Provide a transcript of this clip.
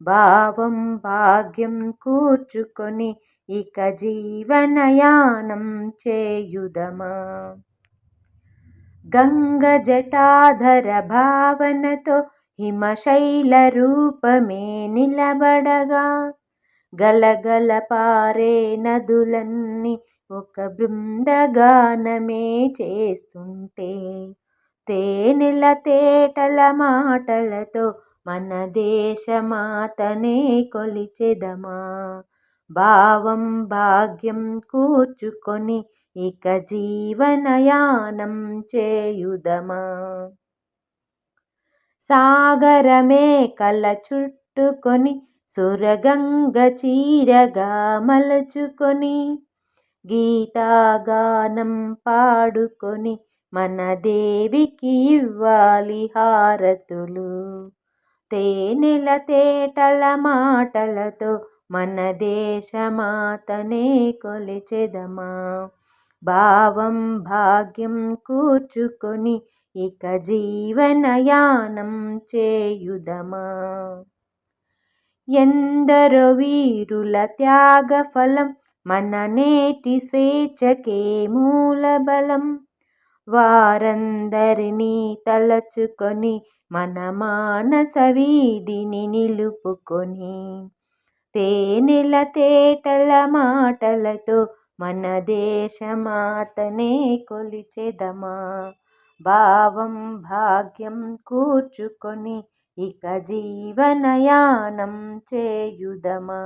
భావం భాగ్యం కూర్చుకొని ఇక జీవనయానం చేయుదమా? గంగ జటాధర భావనతో హిమశైల రూపమే నిలబడగా. గలగల పారే నదులన్నీ ఒక బృందగానమే చేస్తుంటే తేనెల తేటల మాటలతో మన దేశమాతనే కొలిచెదమా? భావం భాగ్యం కూర్చుకొని ఇక జీవనయానం చేయుదమా? సాగరమే కల చుట్టుకొని సురగంగ చీరగా మలచుకొని గీతాగానం పాడుకొని మన దేవికి ఇవ్వాలి హారతులు. తేనెల తేటల మాటలతో మన దేశమాతనే కొలిచెదమా? భావం భాగ్యం కూర్చుకొని ఇక జీవనయానం చేయుదమా? ఎందరో వీరుల త్యాగఫలం మన నేటి స్వేచ్ఛకే మూలబలం. వారందరినీ తలచుకొని మన మానస వీధిని నిలుపుకొని తేనెల తేటల మాటలతో మన దేశమాతనే కొలిచెదమా? భావం భాగ్యం కూర్చుకొని ఇక జీవనయానం చేయుదమా?